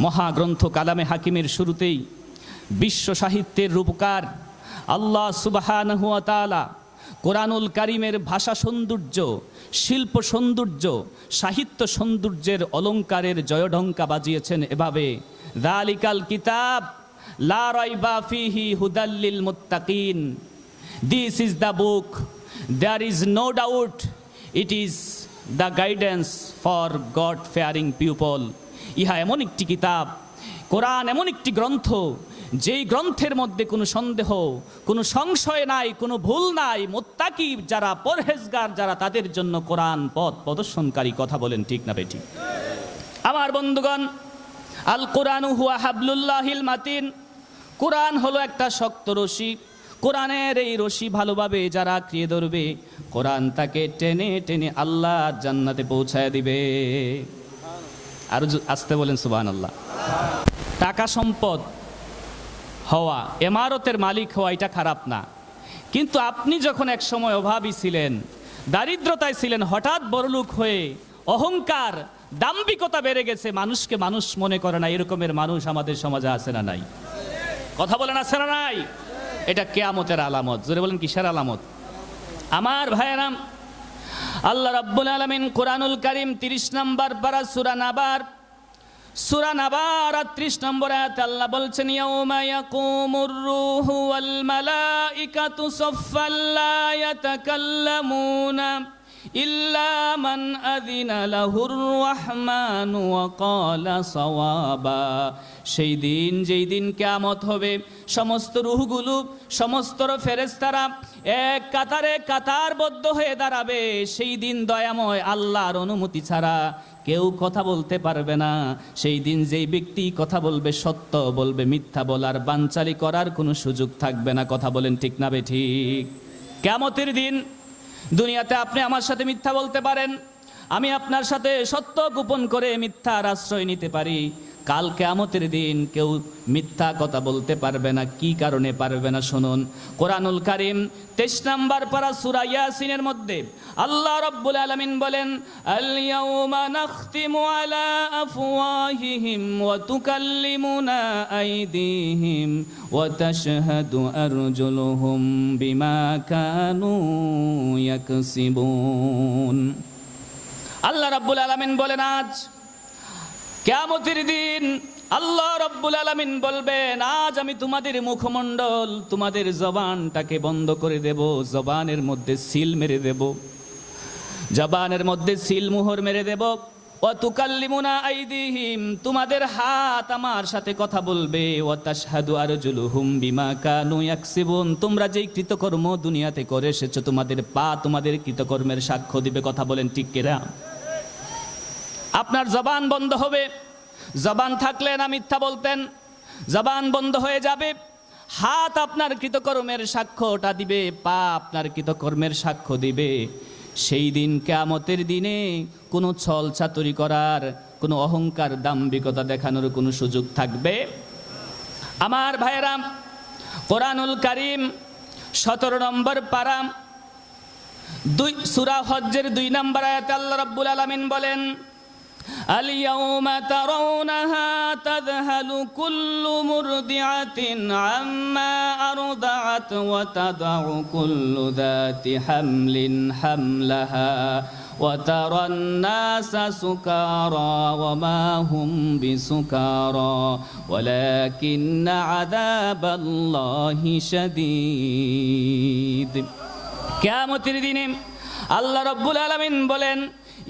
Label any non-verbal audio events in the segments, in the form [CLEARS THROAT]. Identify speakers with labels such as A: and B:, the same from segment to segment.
A: মহাগ্রন্থ কালামে হাকিমের শুরুতেই বিশ্ব সাহিত্যের রূপকার আল্লাহ তাআলা কোরআনুল কারিমের ভাষা সৌন্দর্য, শিল্প সৌন্দর্য, সাহিত্য সৌন্দর্যের অলঙ্কারের জয়ঢঙ্কা বাজিয়েছেন এভাবে, দালিকাল কিতাব লা হুদাল্লিল মুত্তাকিন this is the book there is no doubt it is the guidance for God fearing people ইহা এমন একটি কিতাব, কোরআন এমন একটি গ্রন্থ, যেই গ্রন্থের মধ্যে কোনো সন্দেহ, কোনো সংশয় নাই, কোনো ভুল নাই, মোত্তাকি যারা পরহেজগার, যারা তাদের জন্য কোরআন পথ প্রদর্শনকারী কথা বলেন ঠিক না বেটি আমার বন্ধুগণ, আল কোরআন হুয়া হাবলুল্লাহিল মাতিন। কোরআন হলো একটা শক্ত রশি। কোরআনের এই রশি ভালোভাবে যারা আঁকড়িয়ে ধরবে, কোরআন তাকে টেনে টেনে আল্লাহ জান্নাতে পৌঁছায় দিবে। আর আসতে বলেন সুবাহ আল্লাহ টাকা সম্পদ হওয়া, এমারতের মালিক হওয়া, এটা খারাপ না। কিন্তু আপনি যখন এক সময় অভাবী ছিলেন, দারিদ্রতায় ছিলেন, হঠাৎ বড়লোক হয়ে অহংকার, দাম্ভিকতা বেড়ে গেছে, মানুষকে মানুষ মনে করে না, এরকমের মানুষ আমাদের সমাজে আছে না নাই। কথা বলেন, আছে না নাই? এটা কেয়ামতের আলামত। জোরে বলেন, কিসের আলামত? আমার ভাইয়েরাম আল্লাহ রাব্বুল আলমিন কোরআনুল করিম 30 নম্বর পারা সূরা নাবার সূরা নাবার 30 নম্বর আয়াতে আল্লাহ বলছেন, ইয়াউমা ইয়াকুমুর রূহু ওয়াল মালাইকাতু সাফফাল্লা ইয়াতাকাল্লামুনা। মান আযিনা লাহুর রহমান ওয়া ক্বালা সাওয়াবা। সেই দিন, যেই দিন কিয়ামত হবে, সমস্ত রুহগুলো, সমস্ত ফেরেশতারা এক কাতারে কাতারবদ্ধ হয়ে দাঁড়াবে। সেই দিন দয়াময় আল্লাহর অনুমতি ছাড়া কেউ কথা বলতে পারবে না। সেই দিন যেই ব্যক্তি কথা বলবে সত্য, বলবে মিথ্যা বলার বানচালি করার কোনো সুযোগ থাকবে না। কথা বলেন ঠিক না বে ঠিক? কেমতের দিন দুনিয়াতে আপনি আমার সাথে মিথ্যা বলতে পারেন, আমি আপনার সাথে সত্য গোপন করে মিথ্যার আশ্রয় নিতে পারি। কাল কেয়ামতের দিন কেউ মিথ্যা কথা বলতে পারবে না, কি কারণে পারবে না শুনুন। কোরআনুল কারিম তেইশ নাম্বার পারা সুরা ইয়াসিনের মধ্যে আল্লাহ রব্বুল আলামিন বলেন, আল ইয়াউমা নাখতিমু আলা আফওয়াহিহিম ওয়া তুকাল্লিমুনা আইদিহিম ওয়া তাশহাদু আরজুলুহুম বিমা কানু ইয়াকসিবুন। আল্লাহ রাব্বুল আলামিন বলেন, আজ কেয়ামতের দিন আল্লাহ রব্বুল আলামিন বলবেন, আজ আমি তোমাদের মুখমণ্ডল, তোমাদের জবানটাকে বন্ধ করে দেব, জবানের মধ্যে সিল মেরে দেব। জবানের মধ্যে সিল মোহর মেরে দেব। অতুকাল্লিমুনা আইদিহিম, তোমাদের হাত আমার সাথে কথা বলবে। ও তাশহাদু আরজুলুহুম বিমা কানু ইয়াকসিবুন, তোমরা যেই কৃতকর্ম দুনিয়াতে করে এসেছ, তোমাদের পা তোমাদের কৃতকর্মের সাক্ষ্য দিবে। কথা বলেন ঠিক কেরা আপনার জবান বন্ধ হবে। জবান থাকলে না মিথ্যা বলতেন। জবান বন্ধ হয়ে যাবে। হাত আপনার কৃতকর্মের সাক্ষ্যটা দিবে, পা আপনার কৃতকর্মের সাক্ষ্য দিবে। সেই দিন কেয়ামতের দিনে কোনো ছল চাতুরি করার, কোনো অহংকার দাম্ভিকতা দেখানোর কোনো সুযোগ থাকবে? আমার ভাইয়েরাম কোরআনুল কারিম সতেরো নম্বর পারাম দুই সুরা হজ্জের দুই নম্বর আয়াত আল্লাহ রাব্বুল আলামিন বলেন اليوم ترونها تذهل كل مرضعة عما أرضعت وتضع كل ذات حمل حملها وترى الناس سكارى وما هم بسكارى ولكن عذاب الله شديد কেয়ামতের দিনে আল্লাহ রব্বুল আলামিন বলেন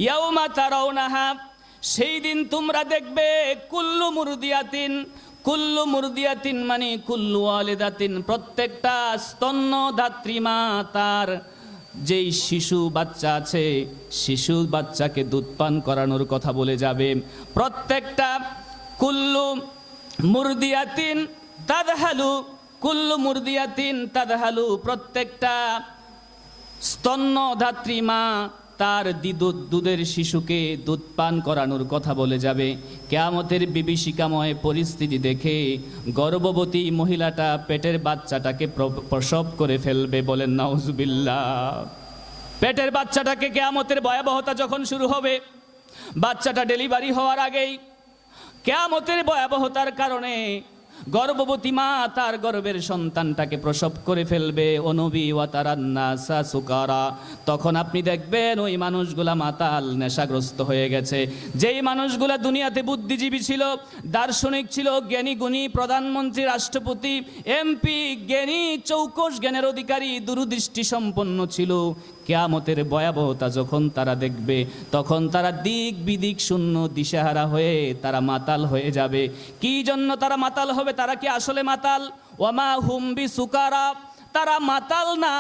A: ইয়াউমা তারাউনাহা সেই দিন তোমরা দেখবে কুল্লু মুরদিয়াতিন কুল্লু মুরদিয়াতিন মানে কুল্লু আলেদাতিন প্রত্যেকটা স্তন্যদাত্রী মা তার যেই শিশু বাচ্চা আছে, শিশু বাচ্চাকে দুধ পান করানোর কথা বলে যাবে। প্রত্যেকটা কুল্লু মুরদিয়াতিন তাদহালু কুল্লু মুরদিয়াতিন তাদহালু প্রত্যেকটা স্তন্যধাত্রী মা তার দুধের শিশুকে দুধ পান করানোর কথা বলে যাবে। কেয়ামতের বিভীষিকাময় পরিস্থিতি দেখে গর্ভবতী মহিলাটা পেটের বাচ্চাটাকে প্র- প্রসব করে ফেলবে বলেন, নাউজুবিল্লাহ। পেটের বাচ্চাটাকে কেয়ামতের ভয়াবহতা যখন শুরু হবে, বাচ্চাটা ডেলিভারি হওয়ার আগেই, কেয়ামতের ভয়াবহতার কারণে গর্ভবতী মা তার গর্ভের সন্তানটাকে প্রসব করে ফেলবে। অনবী সুকারা। তখন আপনি দেখবেন ওই মানুষগুলা মাতাল, নেশাগ্রস্ত হয়ে গেছে। যেই মানুষগুলা দুনিয়াতে বুদ্ধিজীবী ছিল, দার্শনিক ছিল, জ্ঞানী গুণী, প্রধানমন্ত্রী, রাষ্ট্রপতি, এমপি, জ্ঞানী, চৌকস জ্ঞানের অধিকারী দূরদৃষ্টি সম্পন্ন ছিল। কেয়ামতের ভয়াবহতা যখন তারা দেখবে, তখন তারা দিক বিদিক শূন্য দিশেহারা হয়ে তারা মাতাল হয়ে যাবে। কি জন্য তারা মাতাল হবে? তারা কি আসলে মাতাল? ওয়ামা হুম্বি সুকারা তারা মাতাল না,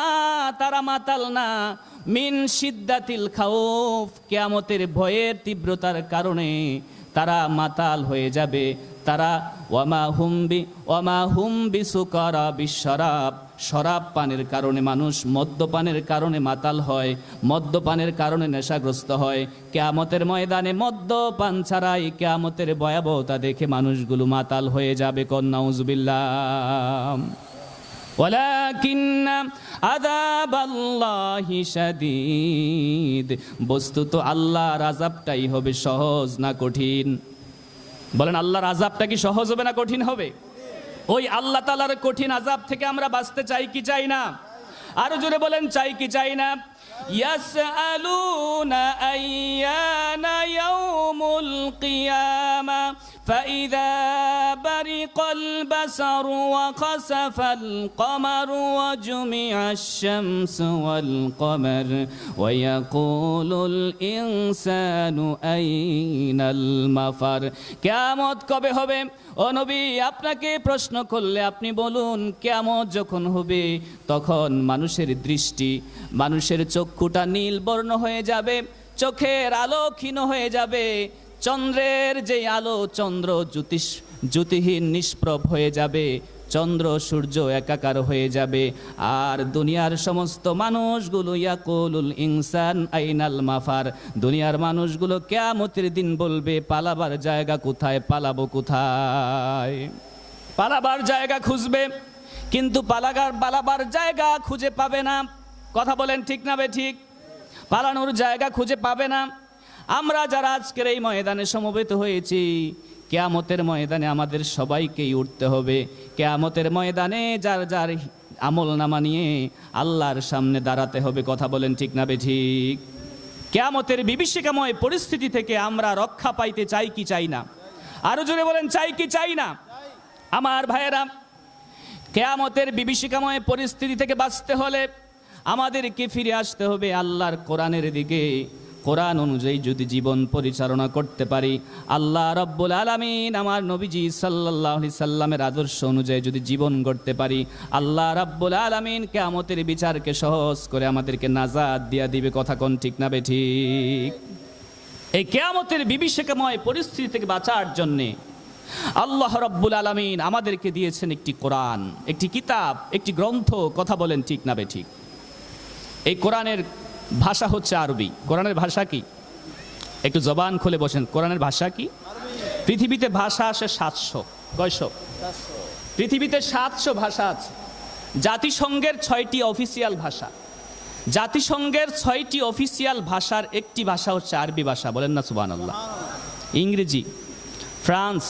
A: তারা মাতাল না। মিন সিদ্দাতিল খাউফ। কেয়ামতের ভয়ের তীব্রতার কারণে তারা মাতাল হয়ে যাবে। তারা ওয়ামা হুম্বি ওয়ামা হুম্বি সুকারা বিশ্বরাব। শরাব পানের কারণে মানুষ মদ্যপানের কারণে মাতাল হয়, মদ্যপানের কারণে নেশাগ্রস্ত হয়। কেয়ামতের ময়দানে মদ্যপান ছাড়াই কেয়ামতের ভয়াবহতা দেখে মানুষগুলো মাতাল হয়ে যাবে কন্যা উজবিল্লা ওয়ালাকিন্না আযাব বস্তুত আল্লাহর আজাবটাই হবে সহজ না কঠিন? বলেন, আল্লাহর আযাবটা কি সহজ হবে না কঠিন হবে? ওই আল্লাহ তালার কঠিন আজাব থেকে আমরা বাঁচতে চাই কি চাই না? আরও জোরে বলেন, চাই কি চাই না? ইয়াসআলুনা আইয়ানা ইয়াউমুল কিয়ামা। فإذا برق البصر وخسف القمر وجمع الشمس والقمر ويقول الإنسان أين المفر কেয়ামত কবে হবে ও নবী আপনাকে প্রশ্ন করলে আপনি বলুন কেয়ামত যখন হবে তখন মানুষের দৃষ্টি মানুষের চক্ষুটা নীল বর্ণ হয়ে যাবে চোখের আলো ক্ষীণ হয়ে যাবে চন্দ্রের যে আলো, চন্দ্র জ্যোতিষ, জ্যোতিহীন নিষ্প্রভ হয়ে যাবে। চন্দ্র, সূর্য একাকার হয়ে যাবে। আর দুনিয়ার সমস্ত মানুষগুলো ইয়াকুলুল ইনসান আইনাল মাফার। দুনিয়ার মানুষগুলো কেয়ামতের দিন বলবে, পালাবার জায়গা কোথায়? পালাবো কোথায়? পালাবার জায়গা খুঁজবে, কিন্তু পালাগার, পালাবার জায়গা খুঁজে পাবে না। কথা বলেন ঠিক না বে ঠিক? পালানোর জায়গা খুঁজে পাবে না। আমরা যারা আজকের এই ময়দানে সমবেত হয়েছি, কেয়ামতের ময়দানে আমাদের সবাইকেই উঠতে হবে। কেয়ামতের ময়দানে যার যার আমল নামা নিয়ে আল্লাহর সামনে দাঁড়াতে হবে, কথা বলেন ঠিক না ঠিক? কেয়ামতের বিভীষিকাময় পরিস্থিতি থেকে আমরা রক্ষা পাইতে চাই কি চাই না? আরও জোরে বলেন, চাই কি চাই না? আমার ভাইয়েরা, কেয়ামতের বিভীষিকাময় পরিস্থিতি থেকে বাঁচতে হলে আমাদেরকে ফিরে আসতে হবে আল্লাহর কোরআনের দিকে। কোরআন অনুযায়ী যদি জীবন পরিচালনা করতে পারি, আল্লাহ রব্বুল আলমিন আমার নবীজি সাল্লাহ সাল্লামের আদর্শ অনুযায়ী যদি জীবন গড়তে পারি, আল্লাহ রব্বুল আলমিন কেয়ামতের বিচারকে সহজ করে আমাদেরকে নাজাদ দিয়া দিবে। কথা কোন ঠিক না বে ঠিক? এই কেয়ামতের বিভীষিকাময় পরিস্থিতি থেকে বাঁচার জন্যে আল্লাহ রব্বুল আলমিন আমাদেরকে দিয়েছেন একটি কোরআন, একটি কিতাব, একটি গ্রন্থ। কথা বলেন ঠিক না বে ঠিক? এই কোরআনের ভাষা হচ্ছে আরবি। কোরআনের ভাষা কি? একটু জবান খুলে বসেন, কোরআনের ভাষা কি? পৃথিবীতে ভাষা আসে সাতশো। কয়শো? পৃথিবীতে সাতশো ভাষা আছে। জাতিসংঘের ছয়টি অফিসিয়াল ভাষা। জাতিসংঘের ছয়টি অফিসিয়াল ভাষার একটি ভাষা হচ্ছে আরবি ভাষা। বলেন না সুবান আল্লাহ ইংরেজি, ফ্রান্স,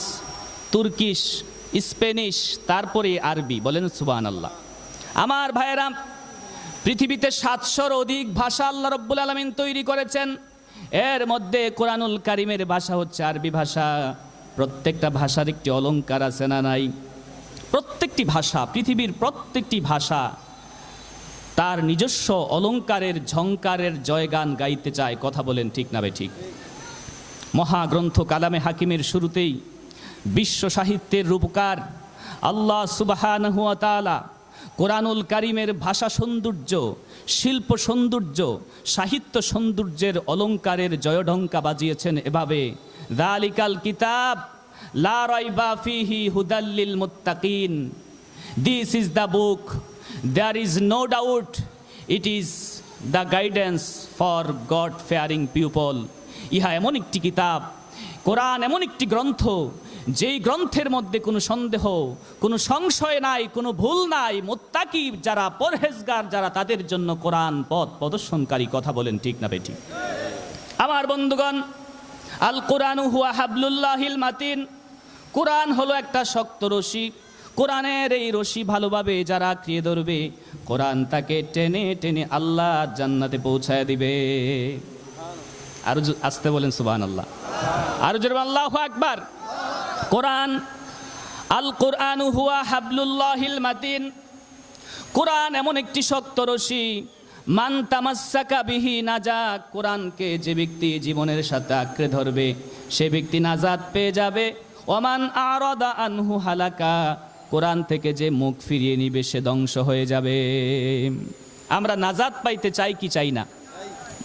A: তুর্কিশ, স্পেনিশ, তারপরে আরবি। বলেন সুবান আল্লাহ আমার ভাইয়েরা পৃথিবীতে সাতশোর অধিক ভাষা আল্লাহ রব্বুল আলমিন তৈরি করেছেন। এর মধ্যে কোরআনুল কারিমের ভাষা হচ্ছে আরবি ভাষা। প্রত্যেকটা ভাষার একটি অলঙ্কার আছে না নাই? প্রত্যেকটি ভাষা, পৃথিবীর প্রত্যেকটি ভাষা তার নিজস্ব অলঙ্কারের ঝংকারের জয়গান গাইতে চায়। কথা বলেন ঠিক না ঠিক? মহাগ্রন্থ কালামে হাকিমের শুরুতেই বিশ্ব সাহিত্যের রূপকার আল্লাহ সুবাহান হুয়া কোরআনুল কারিমের ভাষা সৌন্দর্য, শিল্প সৌন্দর্য, সাহিত্য সৌন্দর্যের অলঙ্কারের জয়ঢঙ্কা বাজিয়েছেন এভাবে, দালিকাল কিতাব হুদাল্লিল মুত্তাকিন, this is the book, there is no doubt, it is the guidance for God fearing people ইহা এমন একটি কিতাব, কোরআন এমন একটি গ্রন্থ যেই গ্রন্থের মধ্যে কোনো সন্দেহ, কোনো সংশয় নাই, কোনো ভুল নাই, মোত্তাকি যারা পরহেজগার, যারা তাদের জন্য কোরআন পথ প্রদর্শনকারী কথা বলেন ঠিক না বেঠিক। আমার বন্ধুগণ আল কোরআন হুয়া হাবলুল্লাহিল মাতিন। কোরআন হলো একটা শক্ত রশি। কোরআনের এই রশি ভালোভাবে যারা আঁকড়িয়ে ধরবে, কোরআন তাকে টেনে টেনে আল্লাহ জান্নাতে পৌঁছায় দিবে। আরও আসতে বলেন সুবান আল্লাহ আরও জোরে আল্লাহ আকবার। কোরআন আল কোরআন হুয়া হাবলুল্লাহিল মাতিন। কোরআন এমন একটি শক্ত রশি, মান তামাসাকা বিহি নাজা কোরআনকে যে ব্যক্তি জীবনের সাথে আঁকড়ে ধরবে, সে ব্যক্তি নাজাদ পেয়ে যাবে। ওমান আরদা আনহু হালাকা, কোরআন থেকে যে মুখ ফিরিয়ে নিবে, সে ধ্বংস হয়ে যাবে। আমরা নাজাদ পাইতে চাই কি চাই না?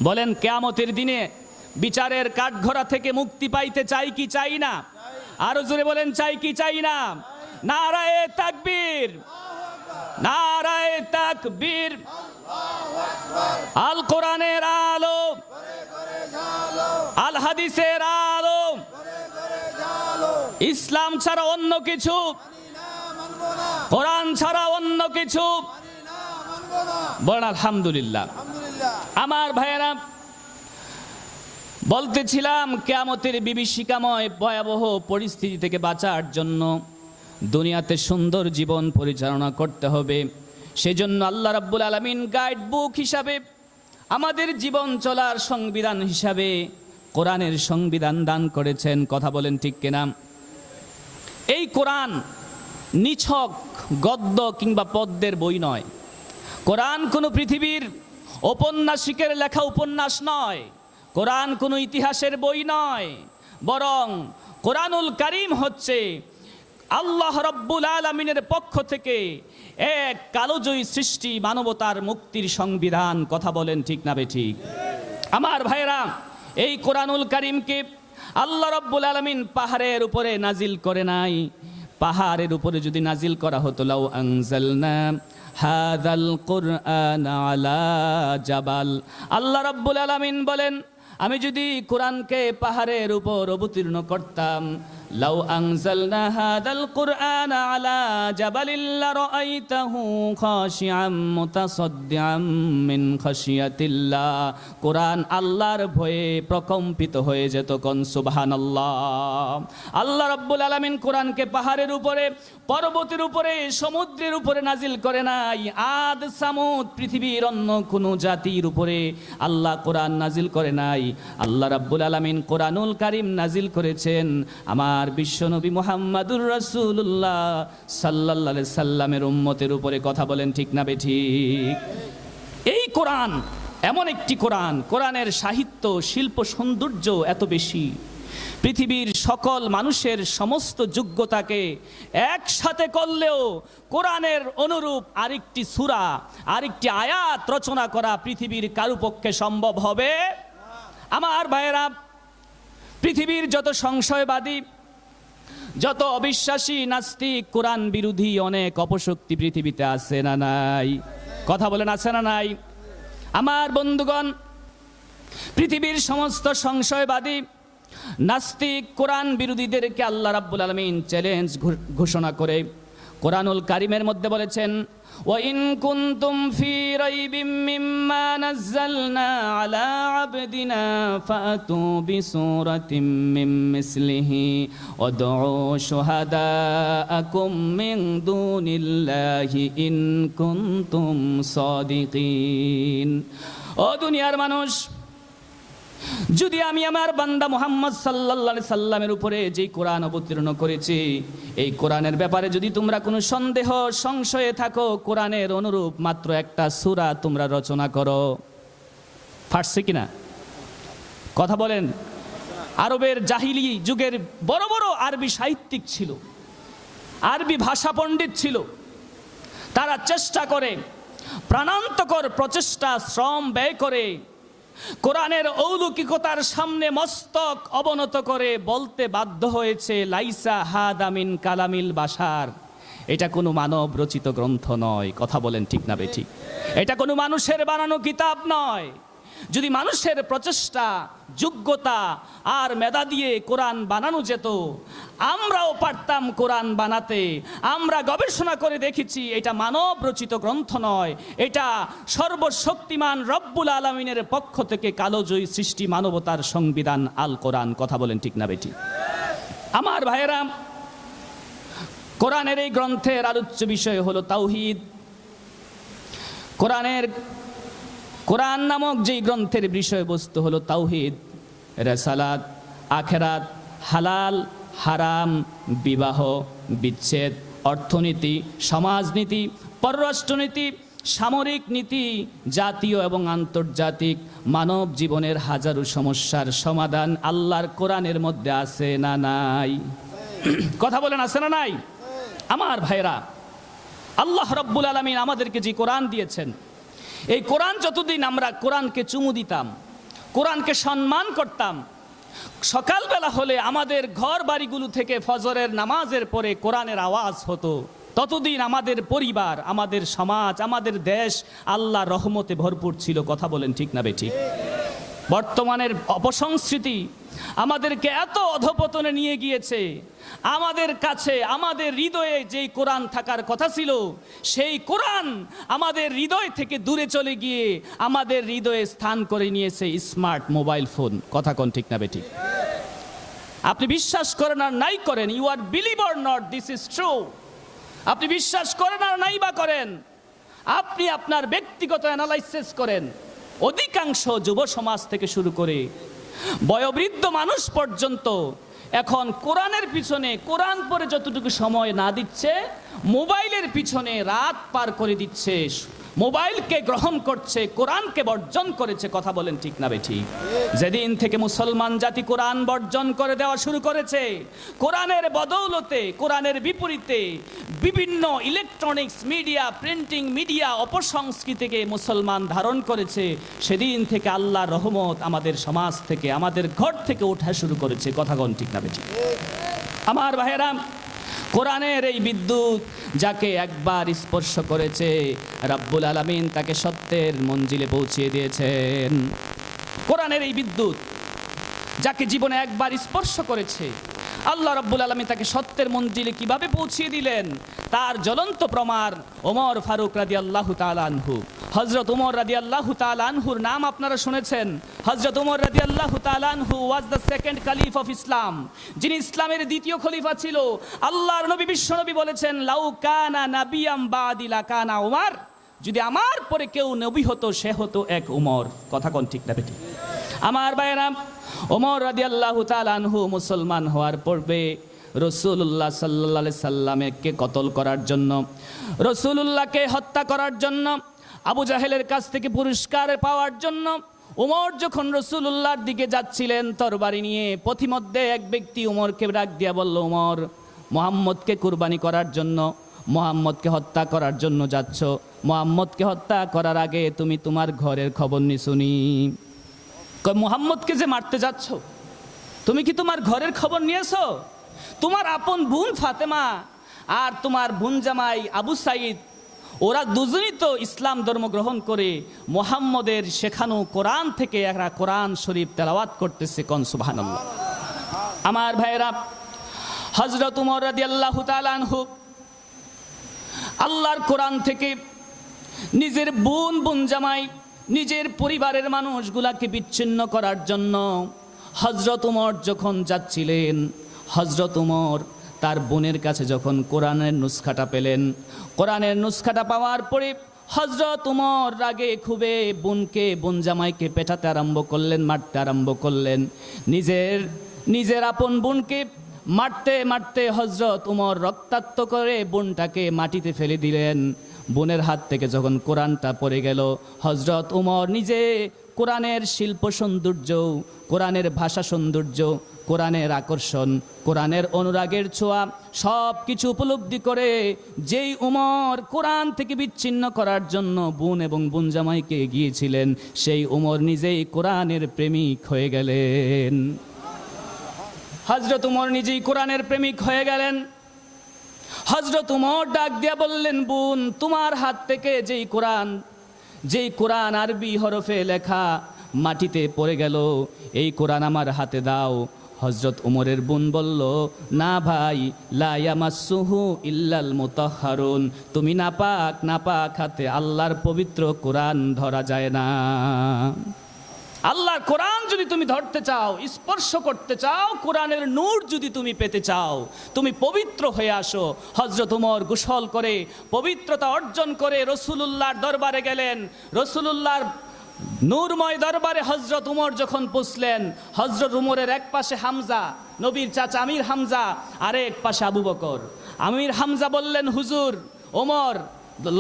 A: বলেন, কেয়ামতের দিনে বিচারের কাঠঘোড়া থেকে মুক্তি পাইতে চাই কি চাই না? আরও জোরে বলেন, চাই কি চাই না? নারায়ে তাকবীর। নারায়ে তাকবীর। আল কোরআনের আলো। আল হাদিসের আলো। ইসলাম ছাড়া অন্য কিছু। কোরআন ছাড়া অন্য কিছু। বলেন, আলহামদুলিল্লাহ। আমার ভাইয়েরা বলতেছিলাম, কেয়ামতের বিভীষিকাময় ভয়াবহ পরিস্থিতি থেকে বাঁচার জন্য দুনিয়াতে সুন্দর জীবন পরিচালনা করতে হবে। সেজন্য আল্লাহ রাব্বুল আলমিন গাইড বুক হিসাবে, আমাদের জীবন চলার সংবিধান হিসাবে কোরআনের সংবিধান দান করেছেন। কথা বলেন ঠিক কিনা? এই কোরআন নিছক, গদ্য কিংবা পদ্মের বই নয়। কোরআন কোনো পৃথিবীর ঔপন্যাসিকের লেখা উপন্যাস নয়। কোরআন কোনো ইতিহাসের বই নয়, বরং কোরআনুল কারিম হচ্ছে আল্লাহ রব্বুল আলমিনের পক্ষ থেকে এক কালোজয়ী সৃষ্টি মানবতার মুক্তির সংবিধান, কথা বলেন ঠিক না বে ঠিক? আমার ভাইরা এই কোরআনুল করিমকে আল্লাহ রব্বুল আলমিন পাহাড়ের উপরে নাজিল করে নাই। পাহাড়ের উপরে যদি নাজিল করা হতো, লাউ আনজালনা হাদাল কুরআন আলা জাবাল। আল্লাহ রাব্বুল আলামিন বলেন আমি যদি কোরআনকে পাহাড়ের উপর অবতীর্ণ করতাম লাউ আনজালনা হাদাল কুরআন আলা জাবালিল লারাআইতাহু খাশিআম মুতাসাদ্দিআম মিন খাশিয়াতিল্লাহ কোরআন আল্লাহর ভয়ে প্রকম্পিত হয়ে যেত কোন, সুবহানাল্লাহ। আল্লাহ রাব্বুল আলামিন কোরআনকে পাহাড়ের উপরে, পর্বতের উপরে, সমুদ্রের উপরে নাজিল করে নাই। আদ, সামুদ, পৃথিবীর অন্য কোনো জাতির উপরে আল্লাহ কোরআন নাজিল করে নাই। আল্লাহ রাব্বুল আলামিন কোরআনুল কারিম নাজিল করেছেন। আমার বিশ্বনবী মুহাম্মাদুর রাসূলুল্লাহ সাল্লাল্লাহু আলাইহি সাল্লামের উম্মতের উপরে কথা বলেন, ঠিক না বেঠিক এই কোরআন এমন একটি কোরআন, কোরআনের সাহিত্য, শিল্প, সৌন্দর্য এত বেশি। পৃথিবীর সকল মানুষের সমস্ত যোগ্যতাকে একসাথে করলেও কোরআনের অনুরূপ আরেকটি সুরা, আরেকটি আয়াত রচনা করা পৃথিবীর কারু পক্ষে সম্ভব হবে? আমার ভাইয়েরা, পৃথিবীর যত সংশয়বাদী যত অবিশ্বাসী নাস্তিক, কোরআন বিরোধী অনেক অপশক্তি পৃথিবীতে আছে না নাই? কথা বলেন, আছে না নাই? আমার বন্ধুগণ, পৃথিবীর সমস্ত সংশয়বাদী নাস্তিক, কোরআন বিরোধীদেরকে আল্লাহ রাব্বুল আলমিন চ্যালেঞ্জ ঘোষণা করে। কোরআনুল কারিমের মধ্যে বলেছেন وإن كنتم في ريب مما نزلنا على عبدنا فأتوا بسورة من مثله وادعوا شهداءكم من دون الله إن كنتم صادقين ও দুনিয়ার মানুষ যদি আমি আমার বান্দা মোহাম্মদ আলাইহি সাল্লামের উপরে যেই কোরআন অবতীর্ণ করেছি, এই কোরআনের ব্যাপারে যদি তোমরা কোনো সন্দেহ, সংশয়ে থাকো, কোরআনের অনুরূপ মাত্র একটা সুরা তোমরা রচনা করো। ফাটছে কিনা? কথা বলেন। আরবের জাহিলি যুগের বড় বড় আরবি সাহিত্যিক ছিল, আরবি ভাষা পণ্ডিত ছিল। তারা চেষ্টা করে, প্রাণান্তকর প্রচেষ্টা, শ্রম ব্যয় করে কোরআনের অলৌকিকতার সামনে মস্তক অবনত করে বলতে বাধ্য হয়েছে, লাইসা হাদামিন কালামিল বাসার এটা কোনো মানব রচিত গ্রন্থ নয়, কথা বলেন ঠিক না বেঠিক এটা কোনো মানুষের বানানো কিতাব নয়। যদি মানুষের প্রচেষ্টা, যোগ্যতা আর মেধা দিয়ে কোরআন বানানো যেত, আমরাও পারতাম কোরআন বানাতে। আমরা গবেষণা করে দেখেছি, এটা মানব রচিত গ্রন্থ নয়। এটা সর্বশক্তিমান রব্বুল আলমিনের পক্ষ থেকে কালোজয়ী সৃষ্টি মানবতার সংবিধান আল কোরআন। কথা বলেন ঠিক না বেটি? আমার ভাইয়েরা, কোরআনের এই গ্রন্থের আলোচ্য বিষয় হলো তাওহিদ। কোরআনের কোরআন নামক যেই গ্রন্থের বিষয়বস্তু হলো তাওহিদ, রেসালাত, আখেরাত, হালাল, হারাম, বিবাহ, বিচ্ছেদ, অর্থনীতি, সমাজনীতি, পররাষ্ট্রনীতি, সামরিক নীতি, জাতীয় এবং আন্তর্জাতিক, মানব জীবনের হাজারো সমস্যার সমাধান আল্লাহর কোরআনের মধ্যে আছে না নাই? কথা বলেন, আছে না নাই? আমার ভাইরা আল্লাহ রব্বুল আলমিন আমাদেরকে যে কোরআন দিয়েছেন এই কোরআন যতদিন আমরা কোরআনকে চুমু দিতাম, কোরআনকে সম্মান করতাম, সকালবেলা হলে আমাদের ঘর বাড়িগুলো থেকে ফজরের নামাজের পরে কোরআনের আওয়াজ হতো। ততদিন আমাদের পরিবার, আমাদের সমাজ, আমাদের দেশ আল্লাহ রহমতে ভরপুর ছিল। কথা বলেন ঠিক না বেঠিক বর্তমানের অপসংস্কৃতি আমাদেরকে এত অধপতনে নিয়ে গিয়েছে। আমাদের কাছে, আমাদের হৃদয়ে যেই কোরআন থাকার কথা ছিল, সেই কোরআন আমাদের হৃদয় থেকে দূরে চলে গিয়ে আমাদের হৃদয়ে স্থান করে নিয়েছে স্মার্ট মোবাইল ফোন। কথা কোন ঠিক না বেঠিক? আপনি বিশ্বাস করেন আর নাই করেন you are believe or not this is true আপনি বিশ্বাস করেন আর নাই বা করেন। আপনি আপনার ব্যক্তিগত অ্যানালাইসিস করেন। অধিকাংশ যুব সমাজ থেকে শুরু করে বয়োবৃদ্ধ মানুষ পর্যন্ত এখন কোরআনের পিছনে, কোরআন পরে যতটুকু সময় না দিচ্ছে, মোবাইলের পিছনে রাত পার করে দিচ্ছে। মোবাইলকে গ্রহণ করছে কোরআনকে বর্জন করেছে, কথা বলেন ঠিক না বেঠি। যেদিন থেকে মুসলমান জাতি কোরআন বর্জন করে দেওয়া শুরু করেছে, কোরআনের বদৌলতে, কোরআনের বিপরীতে বিভিন্ন ইলেকট্রনিক্স মিডিয়া প্রিন্টিং মিডিয়া অপসংস্কৃতিকে মুসলমান ধারণ করেছে, সেদিন থেকে আল্লাহ রহমত আমাদের সমাজ থেকে, আমাদের ঘর থেকে ওঠা শুরু করেছে, কথা কোন ঠিক না বেঠি। আমার ভাইয়েরাম কোরআনের এই বিদ্যুৎ যাকে একবার স্পর্শ করেছে, রাব্বুল আলমিন তাকে সত্যের মঞ্জিলে পৌঁছিয়ে দিয়েছেন। কোরআনের এই বিদ্যুৎ যাকে জীবনে একবার স্পর্শ করেছে আল্লাহ রব্বুল আলমী তাকে সত্যের মঞ্জিলে কীভাবে পৌঁছিয়ে দিলেন? তার জ্বলন্ত প্রমাণ ওমর ফারুক রাদি আল্লাহ তালানহু হজরত উমর রাদি আল্লাহ তালানহুর নাম আপনারা শুনেছেন। হজরত উমর রাদি আল্লাহ তালানহু was the second caliph of Islam যিনি ইসলামের দ্বিতীয় খলিফা ছিল। আল্লাহর নবী বিশ্বনবী বলেছেন, লাউ কানা নাবিয়াম বাদিলা কানা উমার যদি আমার পরে কেউ নবী হতো, সে হতো এক উমর কথা কোন ঠিক না বেঠিক? আমার ভাইয়েরা ওমর রাদি আল্লাহ তালানহু মুসলমান হওয়ার পূর্বে রসুল্লাহ সাল্লা সাল্লামকে কতল করার জন্য রসুল্লাহকে হত্যা করার জন্য, আবু জাহেলের কাছ থেকে পুরস্কার পাওয়ার জন্য উমর যখন রসুল্লাহর দিকে যাচ্ছিলেন তরবারি নিয়ে, পথিমধ্যে এক ব্যক্তি উমরকে ডাক দিয়া বলল উমর মোহাম্মদকে কুরবানি করার জন্য, মোহাম্মদকে হত্যা করার জন্য যাচ্ছ। মোহাম্মদকে হত্যা করার আগে তুমি তোমার ঘরের খবর নি শুনি কয় মোহাম্মদকে যে মারতে যাচ্ছ, তুমি কি তোমার ঘরের খবর নিয়েছো? তোমার আপন বোন ফাতেমা আর তোমার বোন জামাই আবু সাইদ, ওরা দুজনই তো ইসলাম ধর্ম গ্রহণ করে মোহাম্মদের শেখানো কোরআন থেকে এরা কোরআন শরীফ তেলাওয়াত করতেছে কন সুবাহান আমার ভাইয়েরা হজরত উমর রাদি আল্লাহ তালানহু আল্লাহর কোরআন থেকে নিজের বোন বোন জামাই নিজের পরিবারের মানুষগুলাকে বিচ্ছিন্ন করার জন্য হজরত উমর যখন যাচ্ছিলেন হজরত উমর তার বোনের কাছে যখন কোরআনের নুসখাটা পেলেন, কোরআনের নুসখাটা পাওয়ার পরে হজরত উমর রাগে খুবে বোনকে, বোন জামাইকে পেটাতে আরম্ভ করলেন, মারতে আরম্ভ করলেন। নিজের নিজের আপন বোনকে মারতে মারতে হজরত উমর রক্তাক্ত করে বোনটাকে মাটিতে ফেলে দিলেন। বোনের হাত থেকে যখন কোরআনটা পড়ে গেল হজরত উমর নিজে কোরআনের শিল্প সৌন্দর্য, কোরআনের ভাষা সৌন্দর্য, কোরআনের আকর্ষণ, কোরআনের অনুরাগের ছোঁয়া সব কিছু উপলব্ধি করে যেই উমর কোরআন থেকে বিচ্ছিন্ন করার জন্য বোন এবং বোন জামাইকে গিয়েছিলেন, সেই উমর নিজেই কোরআনের প্রেমিক হয়ে গেলেন। হজরত উমর নিজেই কোরআনের প্রেমিক হয়ে গেলেন। হজরত উমর ডাক দিয়া বললেন, বোন, তোমার হাত থেকে যেই কোরআন যেই কোরআন আরবি হরফে লেখা মাটিতে পড়ে গেল, এই কোরআন আমার হাতে দাও। হজরত উমরের বোন বলল, না ভাই লায়ামাসুহু ইল্লাল মুতাহহারুন। তুমি নাপাক নাপাক হাতে আল্লাহর পবিত্র কোরআন ধরা যায় না। আল্লাহর কোরআন যদি তুমি ধরতে চাও, স্পর্শ করতে চাও, কোরআনের নূর যদি তুমি পেতে চাও, তুমি পবিত্র হয়ে আসো। হজরত উমর গোসল করে, পবিত্রতা অর্জন করে রসুলুল্লাহর দরবারে গেলেন। রসুলুল্লাহর নূরময় দরবারে হজরত উমর যখন পুষলেন হজরত উমরের এক পাশে হামজা, নবীর চাচা আমির হামজা আর এক পাশে আবু বকর। আমির হামজা বললেন, হুজুর, ওমর,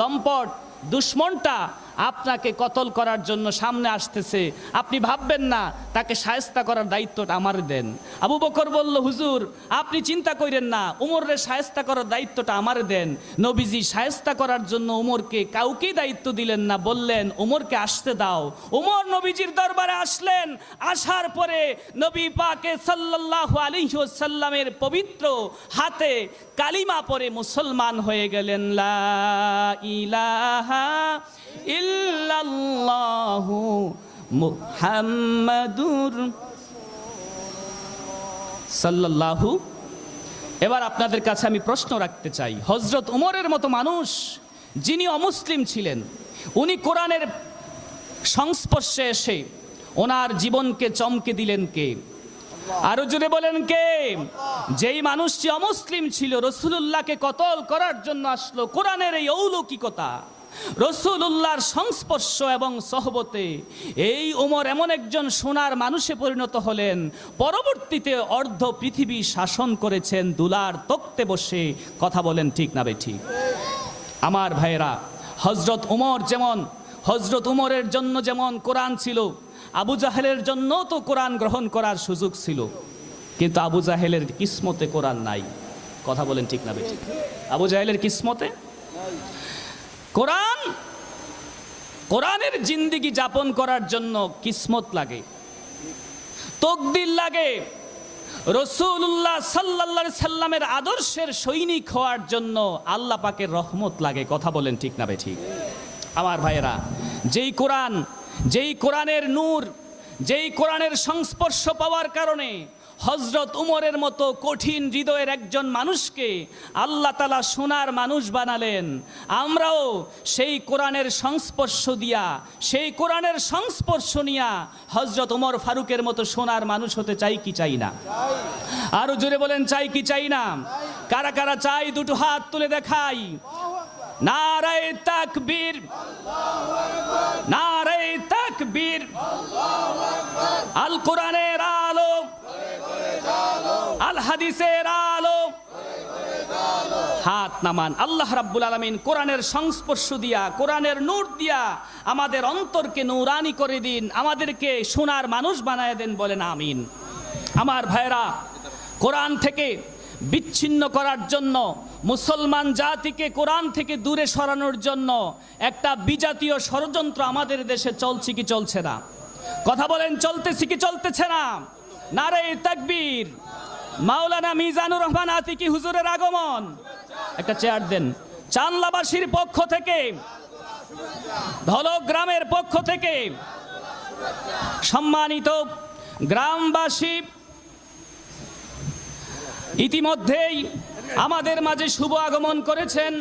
A: লম্পট, দুশ্মনটা আপনাকে কতল করার জন্য সামনে আসতেছে। আপনি ভাববেন না, তাকে সায়স্তা করার দায়িত্বটা আমার দেন। আবু বকর বলল, হুজুর, আপনি চিন্তা করেন না, উমরের সায়স্তা করার দায়িত্বটা আমার দেন। নবীজি সায়স্তা করার জন্য উমরকে কাউকেই দায়িত্ব দিলেন না, বললেন, উমরকে আসতে দাও। উমর নবীজির দরবারে আসলেন, আসার পরে নবী পাকে সাল্লাল্লাহু আলাইহি ওয়াসাল্লামের পবিত্র হাতে কালিমা পরে মুসলমান হয়ে গেলেন, লা ইলাহা ইল্লাল্লাহু মুহাম্মাদুর সাল্লাল্লাহু। এবার আপনাদের কাছে আমি প্রশ্ন রাখতে চাই। হজরত উমরের মতো মানুষ যিনি অমুসলিম ছিলেন, উনি কোরআনের সংস্পর্শে এসে ওনার জীবনকে চমকে দিলেন কে? আরও জুড়ে বলেন কে? যেই মানুষটি অমুসলিম ছিল, রসুলুল্লাহকে কতল করার জন্য আসলো, কোরআনের এই অলৌকিকতা। রসুলুল্লাহর সংস্পর্শ এবং সহবতে এই ওমর এমন একজন সোনার মানুষে পরিণত হলেন। পরবর্তীতে অর্ধ পৃথিবী শাসন করেছেন, দুলার তক্তে বসে কথা বলেন, ঠিক না ঠিক? আমার ভাইয়েরা হজরত উমর যেমন হজরত উমরের জন্য যেমন কোরআন ছিল, আবু জাহেলের জন্য তো কোরআন গ্রহণ করার সুযোগ ছিল। কিন্তু আবু জাহেলের কিসমতে কোরআন নাই। কথা বলেন, ঠিক না বেঠিক আবু জাহেলের কিসমতে? কোরআন, কোরআনের জিন্দিগি যাপন করার জন্য কিসমত লাগে, তকদির লাগে। রসুল্লাহ সাল্লাল্লাহু সাল্লামের আদর্শের সৈনিক হওয়ার জন্য আল্লাহ পাকের রহমত লাগে, কথা বলেন ঠিক না ঠিক? আমার ভাইয়েরা, যেই কোরআন, যেই কোরআনের নূর, যেই কোরআনের সংস্পর্শ পাওয়ার কারণে হজরত উমরের মতো কঠিন হৃদয়ের একজন মানুষকে আল্লাহ তালা সোনার মানুষ বানালেন। আমরাও সেই কোরআনের সংস্পর্শ দিয়া, সেই কোরআনের সংস্পর্শ নিয়া হজরত উমর ফারুকের মতো সোনার মানুষ হতে চাই কি চাই না? আরও জোরে বলেন, চাই কি চাই না? কারা কারা চাই দুটো হাত তুলে দেখাই? নারায় তাকবীর নারায় তাকবীর, আল কোরআনের আলো আল হাদিসের আলো। হাত নামান। আল্লাহ রাব্বুল আলামিন কোরআনের সংস্পর্শ দিয়া, কোরআনের নূর দিয়া আমাদের অন্তরকে নূরানি করে দিন, আমাদেরকে সোনার মানুষ বানায় দেন বলেন আমিন। আমার ভাইরা, কোরআন থেকে বিচ্ছিন্ন করার জন্য, মুসলমান জাতিকে কোরআন থেকে দূরে সরানোর জন্য একটা বিজাতীয় ষড়যন্ত্র আমাদের দেশে চলছে কি চলছে না? কথা বলেন, চলতেছে কি চলতেছে না? নারে তাকবীর মাওলানা মিজানুর রহমান আতিকি হুজুরের আগমন। একটা চেয়ার দেন। চানলাবাসীর পক্ষ থেকে ধলক গ্রামের পক্ষ থেকে সম্মানিত গ্রামবাসী, ইতিমধ্যেই আমাদের মাঝে শুভ আগমন করেছেন।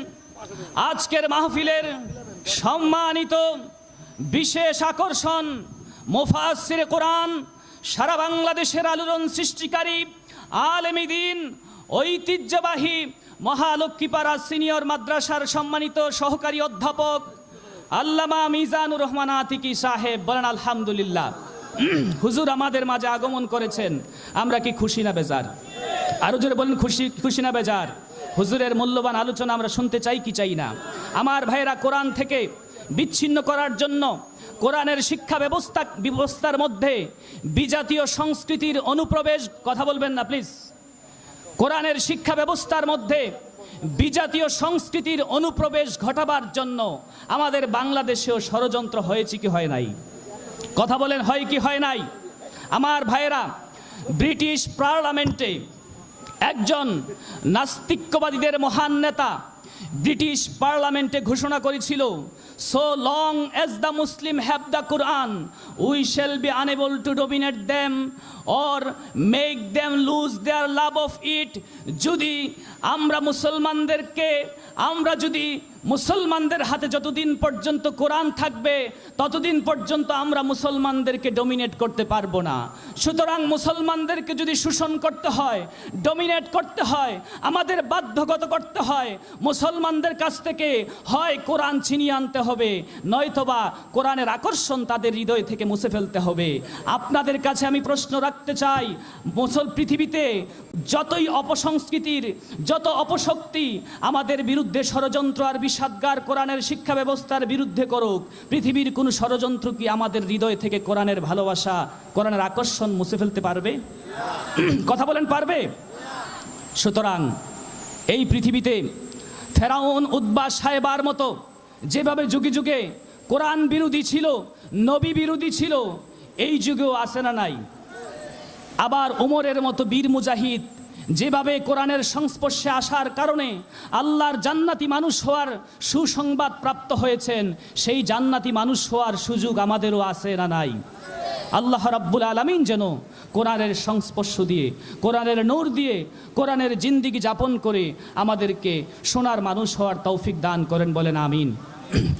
A: আজকের মাহফিলের সম্মানিত বিশেষ আকর্ষণ মুফাসির কোরআন সারা বাংলাদেশের আলোড়ন সৃষ্টিকারী আলেমিদিন, ঐতিহ্যবাহী মহালক্ষ্মীপাড়া সিনিয়র মাদ্রাসার সম্মানিত সহকারী অধ্যাপক আল্লামা মিজানুর রহমান আতিকি সাহেব বলেন, আলহামদুলিল্লাহ, হুজুর আমাদের মাঝে আগমন করেছেন। আমরা কি খুশি না বেজার? আরও জোরে বলেন, খুশি খুশি না বেজার। হুজুরের মূল্যবান আলোচনা আমরা শুনতে চাই কি চাই না? আমার ভাইরা কোরআন থেকে বিচ্ছিন্ন করার জন্য কোরআনের শিক্ষা ব্যবস্থা, ব্যবস্থার মধ্যে বিজাতীয় সংস্কৃতির অনুপ্রবেশ, কথা বলবেন না প্লিজ কোরআনের শিক্ষা ব্যবস্থার মধ্যে বিজাতীয় সংস্কৃতির অনুপ্রবেশ ঘটাবার জন্য আমাদের বাংলাদেশেও ষড়যন্ত্র হয়েছে কি হয় নাই? কথা বলেন, হয় কি হয় নাই? আমার ভাইয়েরা, ব্রিটিশ পার্লামেন্টে একজন নাস্তিক্যবাদীদের মহান নেতা ব্রিটিশ পার্লামেন্টে ঘোষণা করেছিল so long as the Muslim have the Quran we shall be unable to dominate them or make them lose their love of it যদি আমরা মুসলমানদেরকে আমরা যদি মুসলমানদের হাতে যতদিন পর্যন্ত কোরআন থাকবে ততদিন পর্যন্ত আমরা মুসলমানদেরকে ডমিনেট করতে পারব না সুতরাং মুসলমানদেরকে যদি শোষণ করতে হয় ডমিনেট করতে হয় আমাদের বাধ্যগত করতে হয় মুসলমানদের কাছ থেকে হয় কোরআন ছিনিয়ে আনতে হবে। নয়তোবা কোরআনের আকর্ষণ তাদের হৃদয় থেকে মুছে ফেলতে হবে। আপনাদের কাছে আমি প্রশ্ন রাখতে চাই, মুসল পৃথিবীতে যতই অপসংস্কৃতির, যত অপশক্তি আমাদের বিরুদ্ধে ষড়যন্ত্র আর বিষাদগার কোরআনের শিক্ষা ব্যবস্থার বিরুদ্ধে করুক, পৃথিবীর কোনো ষড়যন্ত্র কি আমাদের হৃদয় থেকে কোরআনের ভালোবাসা, কোরআনের আকর্ষণ মুছে ফেলতে পারবে? [CLEARS THROAT] কথা বলেন, পারবে? সুতরাং এই পৃথিবীতে ফেরাউন উদ্বাস সাহেবার মতো যেভাবে যুগে যুগে কোরআন বিরোধী ছিল, নবী বিরোধী ছিল, এই যুগেও আসে না নাই। আবার ওমরের মতো বীর মুজাহিদ যেভাবে কোরআনের সংস্পর্শে আসার কারণে আল্লাহর জান্নাতি মানুষ হওয়ার সুসংবাদ প্রাপ্ত হয়েছেন, সেই জান্নাতি মানুষ হওয়ার সুযোগ আমাদেরও আছে না নাই। আল্লাহ রাব্বুল আলমিন যেন কোরআনের সংস্পর্শ দিয়ে, কোরআনের নূর দিয়ে, কোরআনের জিন্দিগি যাপন করে আমাদেরকে সোনার মানুষ হওয়ার তৌফিক দান করেন বলেন আমিন।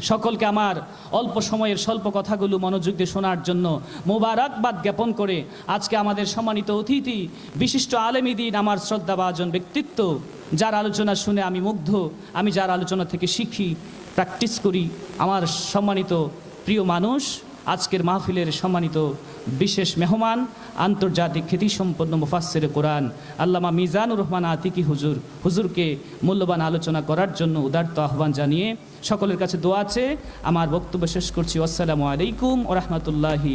A: সকলকে আমার অল্প সময়ের স্বল্প কথাগুলো মনোযোগ দিয়ে শোনার জন্য মোবারকবাদ জ্ঞাপন করে আজকে আমাদের সম্মানিত অতিথি, বিশিষ্ট আলেমী দিন আমার শ্রদ্ধাভাজন ব্যক্তিত্ব, যার আলোচনা শুনে আমি মুগ্ধ, আমি যার আলোচনা থেকে শিখি, প্র্যাকটিস করি, আমার সম্মানিত প্রিয় মানুষ, আজকের মাহফিলের সম্মানিত বিশেষ মেহমান, আন্তর্জাতিক খ্যাতিসম্পন্ন মুফাসের কোরআন, আল্লামা মিজানুর রহমান আতিকি হুজুর, হুজুরকে মূল্যবান আলোচনা করার জন্য উদার্ত আহ্বান জানিয়ে সকলের কাছে দোয়া আছে আমার বক্তব্য শেষ করছি। আসসালামু আলাইকুম ও রহমতুল্লাহি